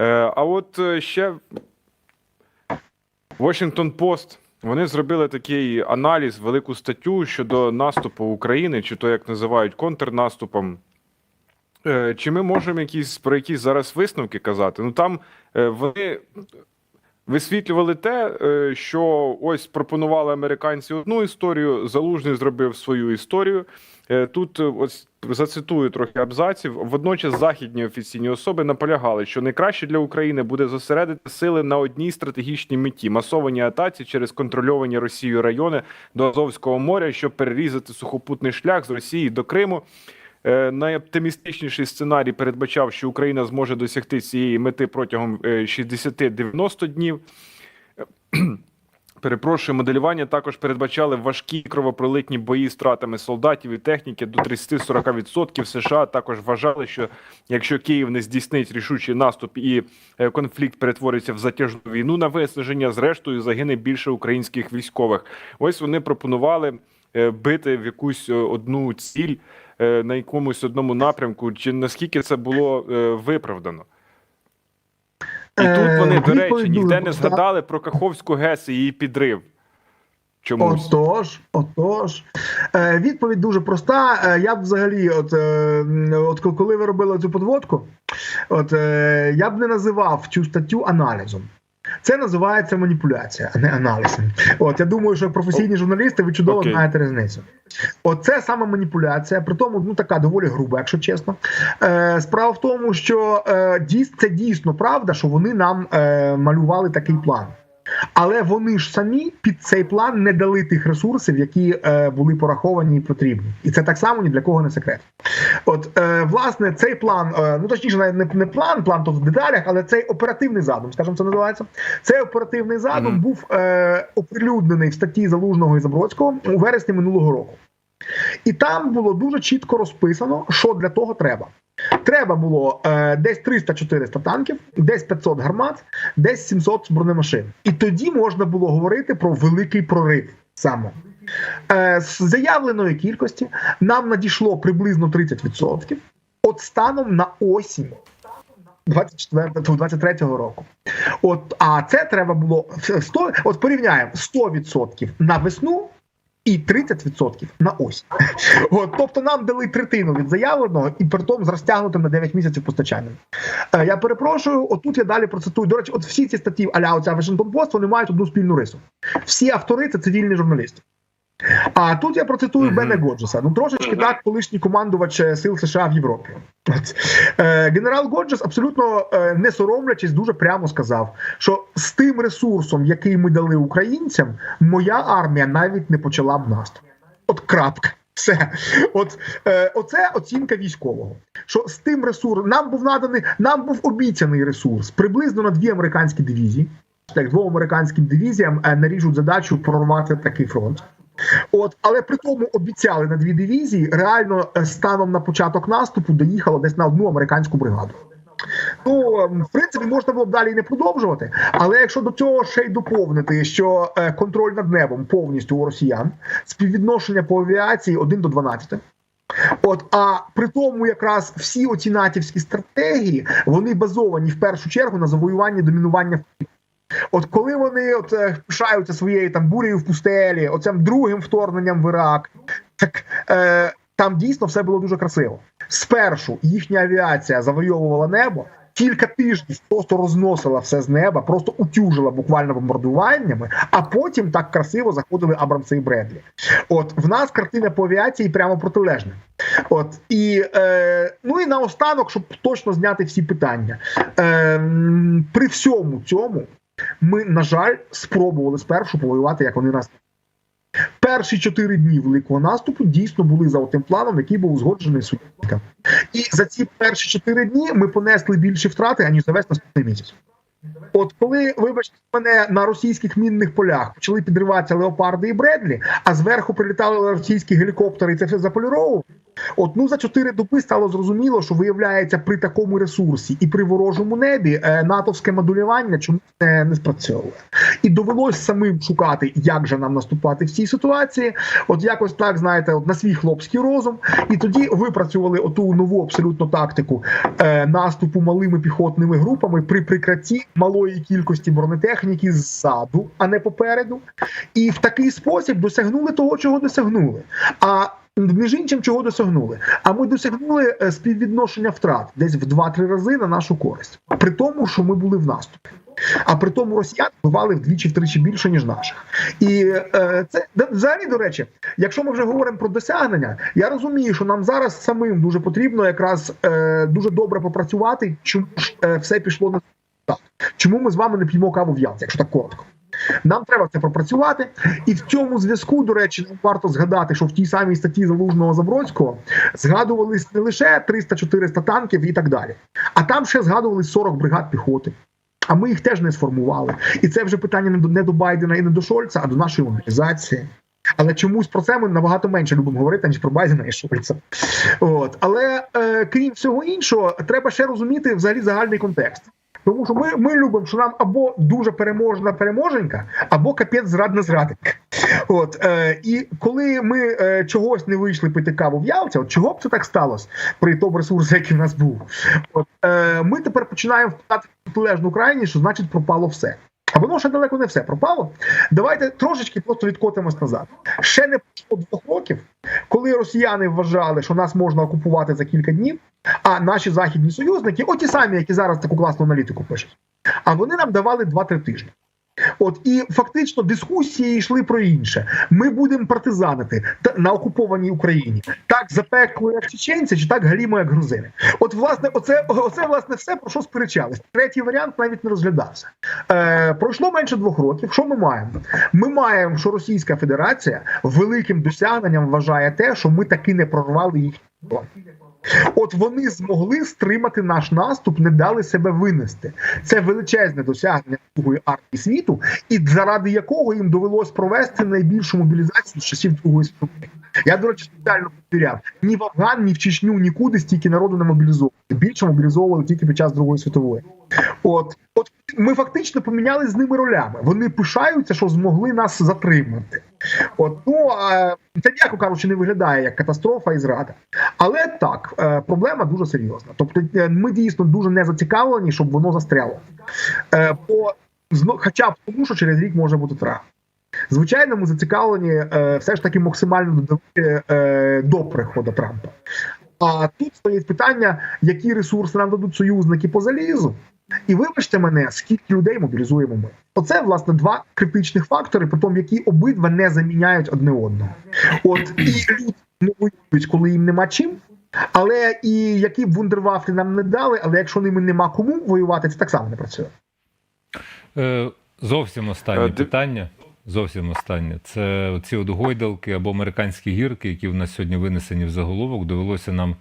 Е, А от е, ще Washington Post. Вони зробили такий аналіз, велику статтю щодо наступу України, чи то як називають контрнаступом. Е, Чи ми можемо якісь про якісь зараз висновки казати? Ну там вони висвітлювали те, е, що ось пропонували американці одну історію, Залужний зробив свою історію. Е, Тут е, ось зацитую трохи абзаців. Водночас західні офіційні особи наполягали, що найкраще для України буде зосередити сили на одній стратегічній меті масованій атаці через контрольовані Росією райони до Азовського моря, щоб перерізати сухопутний шлях з Росії до Криму. Е, Найоптимістичніший сценарій передбачав, що Україна зможе досягти цієї мети протягом е, 60-90 днів. Перепрошую, моделювання також передбачали важкі кровопролитні бої з втратами солдатів і техніки до 30-40%. США також вважали, що якщо Київ не здійснить рішучий наступ і е, конфлікт перетвориться в затяжну війну на виснаження, зрештою загине більше українських військових. Ось вони пропонували е, бити в якусь е, одну ціль е, на якомусь одному напрямку. Чи наскільки це було е, виправдано? І тут вони, Е, до речі, ніде не згадали про Каховську ГЕС і її підрив. Чомусь. Отож, отож. Е, відповідь дуже проста. Е, я б взагалі, от, е, от коли ви робили цю подводку, от е, я б не називав цю статтю аналізом. Це називається маніпуляція, а не аналізом. От я думаю, що професійні журналісти ви чудово Окей. знаєте різницю. Оце саме маніпуляція, при тому ну така доволі груба, якщо чесно. Е, справа в тому, що е, це дійсно правда, що вони нам е, малювали такий план. Але вони ж самі під цей план не дали тих ресурсів, які е, були пораховані і потрібні, і це так само ні для кого не секрет. От е, власне цей план, е, ну точніше, не, не план, план то в деталях, але цей оперативний задум, скажімо, це називається. Цей оперативний задум Мгм. був е, оприлюднений в статті Залужного і Забродського у вересні минулого року. І там було дуже чітко розписано, що для того треба. Треба було е, десь 300-400 танків, десь 500 гармат, десь 700 бронемашин. І тоді можна було говорити про великий прорив саме. Е, з заявленої кількості нам надійшло приблизно 30%. От станом на осінь 24-23 року. От, а це треба було 100, от порівняємо 100% на весну і 30% на осінь. От, тобто нам дали третину від заявленого і при тому з розтягнутим на 9 місяців постачанням. Е, я перепрошую, отут я далі процитую. До речі, от всі ці статті аля оця Washington Post, вони мають одну спільну рису. Всі автори це цивільні журналісти. А тут я процитую Мгм. Бена Годжеса. Ну трошечки так, колишній командувач е, сил США в Європі. Е, генерал Годжес абсолютно е, не соромлячись, дуже прямо сказав, що з тим ресурсом, який ми дали українцям, моя армія навіть не почала б наступ. От крапка. Все, от е, оце оцінка військового. Що з тим ресурсом нам був наданий, нам був обіцяний ресурс приблизно на дві американські дивізії. Так, двом американським дивізіям наріжуть задачу прорвати такий фронт. От, але при тому обіцяли на дві дивізії. Реально е, станом на початок наступу доїхало десь на одну американську бригаду. Ну, ем, в принципі, можна було б далі не продовжувати. Але якщо до цього ще й доповнити, що е, контроль над небом повністю у росіян, співвідношення по авіації 1 до 12. От, а при тому, якраз всі оці натівські стратегії вони базовані в першу чергу на завоюванні домінування в От коли вони от е, пишаються своєю там бурею в пустелі, оцим другим вторгненням в Ірак, так е, там дійсно все було дуже красиво. Спершу їхня авіація завойовувала небо, кілька тижнів просто розносила все з неба, просто утюжила буквально бомбардуваннями, а потім так красиво заходили Абрамси і Бредлі. От в нас картина по авіації прямо протилежна. От і е, ну і наостанок, щоб точно зняти всі питання. Е, при всьому цьому ми, на жаль, спробували спершу повоювати, як вони нас. Перші чотири дні великого наступу дійсно були за тим планом, який був узгоджений суддям. І за ці перші чотири дні ми понесли більші втрати, аніж за весь наступний місяць. От коли, вибачте мене, на російських мінних полях почали підриватися леопарди і Бредлі, а зверху прилітали російські гелікоптери і це все заполіровували, От ну за чотири доби стало зрозуміло, що виявляється при такому ресурсі і при ворожому небі е, натовське модулювання чомусь не, не спрацьовує. І довелось самим шукати, як же нам наступати в цій ситуації. От якось так, знаєте, от на свій хлопський розум. І тоді випрацювали оту нову абсолютно тактику е, наступу малими піхотними групами при прикратті малої кількості бронетехніки ззаду, а не попереду. І в такий спосіб досягнули того, чого досягнули. А між іншим, чого досягнули? А ми досягнули е, співвідношення втрат десь в 2-3 рази на нашу користь, при тому, що ми були в наступі. А при тому росіян бували вдвічі-втричі більше, ніж наших. І е, це взагалі, до речі, якщо ми вже говоримо про досягнення, я розумію, що нам зараз самим дуже потрібно якраз е, дуже добре попрацювати, чому ж е, все пішло не так. Чому ми з вами не п'ємо каву в якщо так коротко. Нам треба це пропрацювати, і в цьому зв'язку, до речі, нам варто згадати, що в тій самій статті залужного Забродського згадувались не лише 300-400 танків і так далі, а там ще згадувались 40 бригад піхоти. А ми їх теж не сформували. І це вже питання не до не до Байдена і не до Шольца, а до нашої мобілізації. Але чомусь про це ми набагато менше любимо говорити, ніж про Байдена і Шольца. От. Але е, крім всього іншого, треба ще розуміти взагалі загальний контекст. Тому що ми, ми любимо, що нам або дуже переможна переможенька, або капець зрадна зрадник. От е, і коли ми е, чогось не вийшли пити каву в Ялті, от чого б це так сталося при тому ресурсі, який в нас був, от е, ми тепер починаємо впадати в протилежну крайність, що значить пропало все. Воно ще далеко не все пропало. Давайте трошечки просто відкотимось назад. Ще не пройшло двох років, коли росіяни вважали, що нас можна окупувати за кілька днів, а наші західні союзники, оті самі, які зараз таку класну аналітику пишуть, а вони нам давали 2-3 тижні. От і фактично дискусії йшли про інше. Ми будемо партизанити на окупованій Україні. Так запекло, як чеченці, чи так галімо, як грузини. От, власне, оце, оце власне все про що сперечались. Третій варіант навіть не розглядався. Е, пройшло менше двох років. Що ми маємо? Ми маємо, що Російська Федерація великим досягненням вважає те, що ми таки не прорвали їх. От вони змогли стримати наш наступ, не дали себе винести. Це величезне досягнення другої армії світу, і заради якого їм довелось провести найбільшу мобілізацію з часів Другої світової. Я, до речі, спеціально повторяв: ні в Афган, ні в Чечню, нікуди стільки народу не мобілізовували. Більше мобілізовували тільки під час Другої світової. От, от ми фактично поміняли з ними ролями. Вони пишаються, що змогли нас затримати. От ну а це м'яко кажучи, не виглядає як катастрофа і зрада. Але так, е, проблема дуже серйозна. Тобто, е, ми дійсно дуже не зацікавлені, щоб воно застряло. Е, Бо хоча б тому, що через рік може бути травма. Звичайно, ми зацікавлені все ж таки максимально додавити е, до приходу Трампа. А тут стоїть питання, які ресурси нам дадуть союзники по залізу. І вибачте мене, скільки людей мобілізуємо ми. Оце власне два критичних фактори, притом які обидва не заміняють одне одного. От і люди не воюють, коли їм нема чим. Але і які б вундервафлі нам не дали, але якщо ними нема кому воювати, це так само не працює. Е, Зовсім останнє Е, питання. Зовсім останнє. Це ці от гойдалки або американські гірки, які в нас сьогодні винесені в заголовок. Довелося нам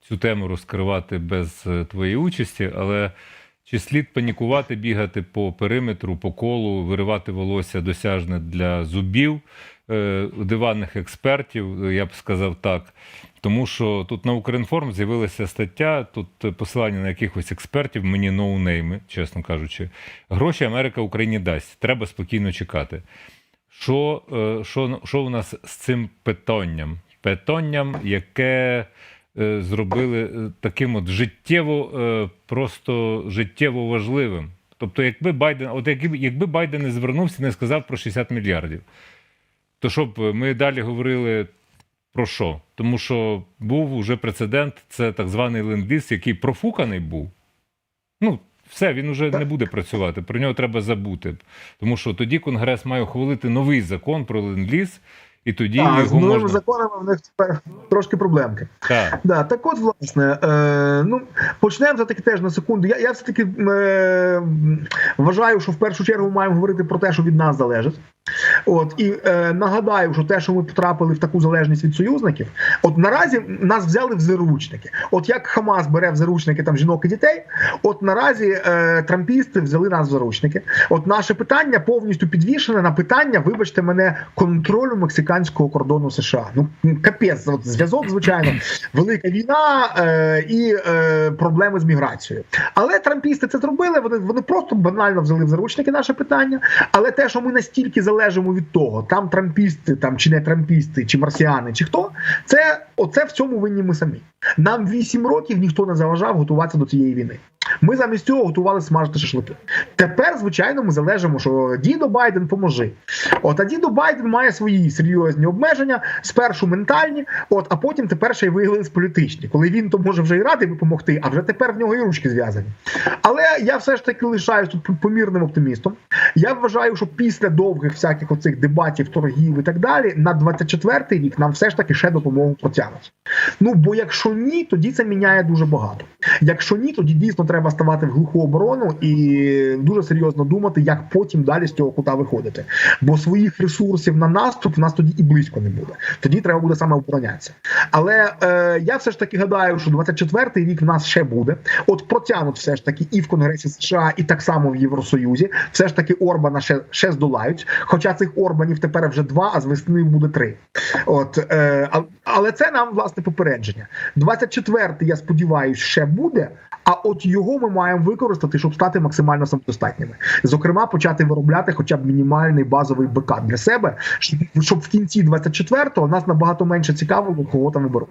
цю тему розкривати без е, твоєї участі, але чи слід панікувати, бігати по периметру, по колу, виривати волосся досяжне для зубів е, диванних експертів, я б сказав так. Тому що тут на Укрінформ з'явилася стаття, тут посилання на якихось експертів, мені ноунейми, чесно кажучи. Гроші Америка Україні дасть. Треба спокійно чекати. Що, е, що, що у нас з цим питанням? Питанням, яке зробили е, таким от життєво, е, просто життєво важливим. Тобто, якби Байден, от якби, якби Байден не звернувся, не сказав про 60 мільярдів, то щоб ми далі говорили про що? Тому що був уже прецедент, це так званий ленд-ліз, який профуканий був. Ну, все, він уже не буде працювати. Про нього треба забути. Тому що тоді Конгрес має ухвалити новий закон про ленд-ліз, і тоді А, з новими можна. законами в них тепер трошки проблемки. Так. Да, так от, власне, е, ну почнемо все-таки теж на секунду. Я, я все-таки е, вважаю, що в першу чергу маємо говорити про те, що від нас залежить. От і е, нагадаю, що те, що ми потрапили в таку залежність від союзників, от наразі нас взяли в заручники. От як Хамас бере в заручники там жінок і дітей, от наразі е, трампісти взяли нас в заручники. От наше питання повністю підвішене на питання, вибачте мене, контролю мексиканського кордону США. Ну капець, от зв'язок, звичайно, велика війна е, і е, проблеми з міграцією. Але трампісти це зробили. Вони вони просто банально взяли в заручники наше питання. Але те, що ми настільки залежимо від того, там трампісти, там чи не трампісти, чи марсіани, чи хто, це оце в цьому винні ми самі. Нам 8 років ніхто не заважав готуватися до цієї війни. Ми замість цього готували смажити шашлики. Тепер, звичайно, ми залежимо, що дідо Байден поможи. От а дідо Байден має свої серйозні обмеження, спершу ментальні, от, а потім тепер ще й виявились політичні, коли він то може вже і радий допомогти, а вже тепер в нього і ручки зв'язані. Але я все ж таки лишаюсь тут помірним оптимістом. Я вважаю, що після довгих всяких оцих дебатів, торгів і так далі, на 24-й рік нам все ж таки ще допомогу протягнуть. Ну бо якщо ні, тоді це міняє дуже багато. Якщо ні, тоді дійсно треба ставати в глуху оборону і дуже серйозно думати, як потім далі з цього кута виходити. Бо своїх ресурсів на наступ в нас тоді і близько не буде. Тоді треба буде саме оборонятися. Але е, я все ж таки гадаю, що 24-й рік в нас ще буде. От протягнуть все ж таки і в Конгресі США, і так само в Євросоюзі. Все ж таки Орбана ще, ще здолають. Хоча цих Орбанів тепер вже два, а з весни буде три. От е, але це нам власне попередження. 24-й, я сподіваюся, ще буде. А от його ми маємо використати, щоб стати максимально самодостатніми. Зокрема, почати виробляти хоча б мінімальний базовий БК для себе, щоб, в кінці 24-го нас набагато менше цікавило, кого там виберуть.